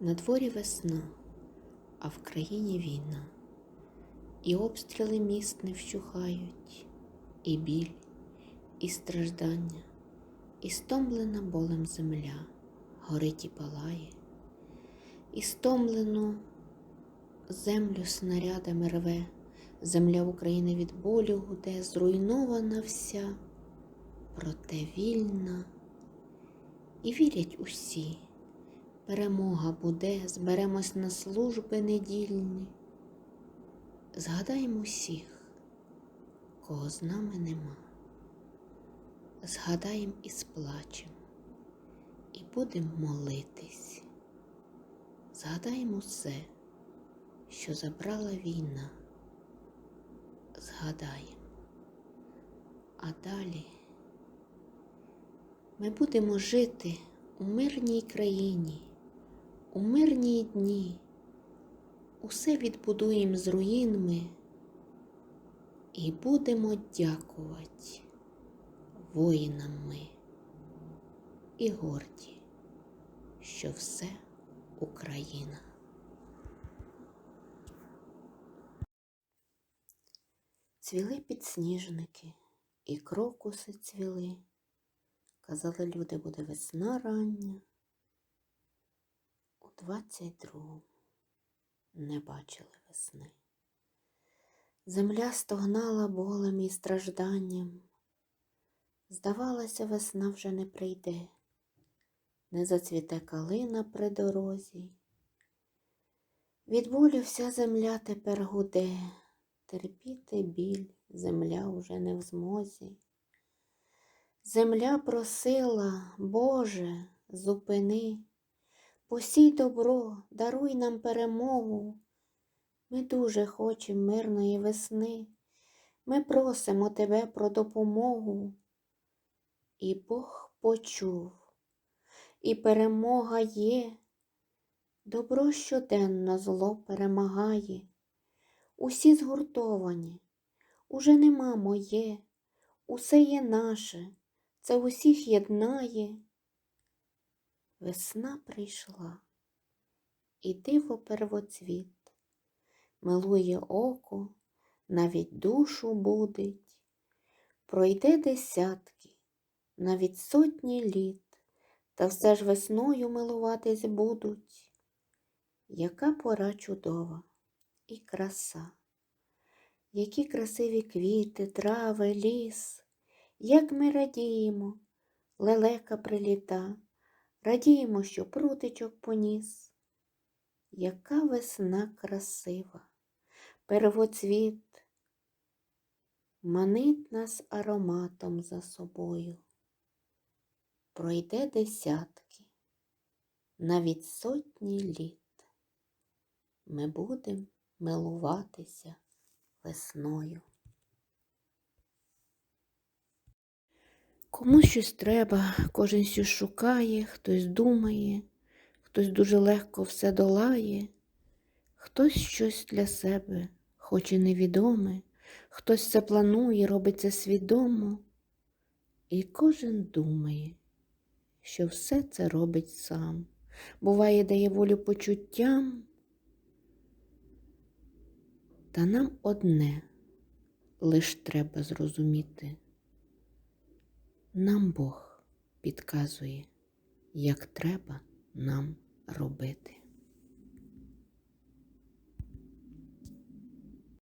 На дворі весна, а в країні війна, і обстріли міст не вщухають, і біль, і страждання, і стомлена болем земля горить і палає, і стомлену землю снарядами рве, земля України від болю гуде, зруйнована вся, проте вільна, і вірять усі. Перемога буде, зберемось на служби недільні. Згадаємо усіх, кого з нами нема. Згадаємо і сплачем, і будемо молитись. Згадаємо все, що забрала війна. Згадаємо. А далі ми будемо жити у мирній країні у мирні дні усе відбудуємо з руїнами і будемо дякувати воїнам ми і горді, що все Україна. Цвіли підсніжники і крокуси цвіли. Казали люди, буде весна рання. У 22-му не бачили весни. Земля стогнала болем і стражданням. Здавалося, весна вже не прийде, не зацвіте калина при дорозі. Від болю вся земля тепер гуде, терпіти біль земля уже не в змозі. Земля просила, Боже, зупини. Посій добро, даруй нам перемогу. Ми дуже хочемо мирної весни. Ми просимо тебе про допомогу. І Бог почув, і перемога є. Добро щоденно зло перемагає. Усі згуртовані, уже нема моє, усе є наше, це усіх єднає. Весна прийшла, і диво первоцвіт, милує око, навіть душу будить, пройде десятки, навіть сотні літ, та все ж весною милуватись будуть. Яка пора чудова і краса, які красиві квіти, трави, ліс, як ми радіємо, лелека приліта. Радіємо, що прутичок поніс. Яка весна красива, первоцвіт, манить нас ароматом за собою. Пройде десятки, навіть сотні літ. Ми будемо милуватися весною. Комусь щось треба, кожен щось шукає, хтось думає, хтось дуже легко все долає, хтось щось для себе хоче невідоме, хтось це планує, робить це свідомо. І кожен думає, що все це робить сам. Буває, дає волю почуттям. Та нам одне лиш треба зрозуміти. Нам Бог підказує, як треба нам робити.